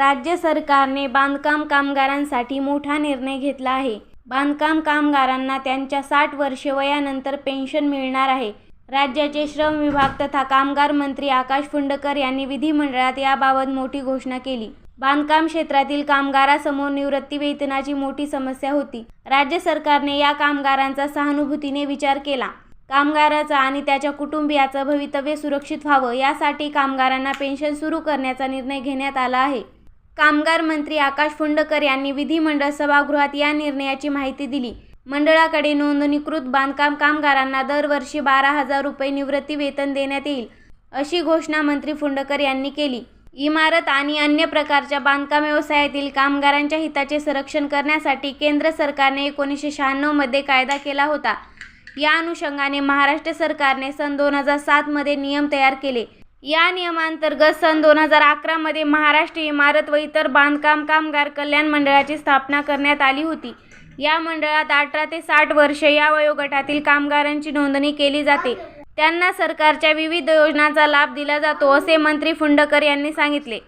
राज्य सरकारने बांधकाम कामगारांसाठी मोठा निर्णय घेतला आहे. बांधकाम कामगारांना त्यांच्या साठ वर्षे वयानंतर पेन्शन मिळणार आहे. राज्याचे श्रम विभाग तथा कामगार मंत्री आकाश फुंडकर यांनी विधिमंडळात याबाबत मोठी घोषणा केली. बांधकाम क्षेत्रातील कामगारासमोर निवृत्ती वेतनाची मोठी समस्या होती. राज्य सरकारने या कामगारांचा सहानुभूतीने विचार केला. कामगाराचा आणि त्याच्या कुटुंबियाचं भवितव्य सुरक्षित व्हावं यासाठी कामगारांना पेन्शन सुरू करण्याचा निर्णय घेण्यात आला आहे. कामगार मंत्री आकाश फुंडकर यांनी विधिमंडळ सभागृहात या निर्णयाची माहिती दिली. मंडळाकडे नोंदणीकृत बांधकाम कामगारांना दरवर्षी बारा हजार रुपये निवृत्ती वेतन देण्यात येईल अशी घोषणा मंत्री फुंडकर यांनी केली. इमारत आणि अन्य प्रकारच्या बांधकाम व्यवसायातील कामगारांच्या हिताचे संरक्षण करण्यासाठी केंद्र सरकारने एकोणीसशे शहाण्णवमध्ये कायदा केला होता. या अनुषंगाने महाराष्ट्र सरकारने सन दोन हजार सातमध्ये नियम तयार केले. या नियमांतर्गत सन दोन हजार अकरामध्ये महाराष्ट्र इमारत व इतर बांधकाम कामगार कल्याण मंडळाची स्थापना करण्यात आली होती. या मंडळात अठरा ते साठ वर्ष या वयोगटातील कामगारांची नोंदणी केली जाते. त्यांना सरकारच्या विविध योजनांचा लाभ दिला जातो असे मंत्री फुंडकर यांनी सांगितले.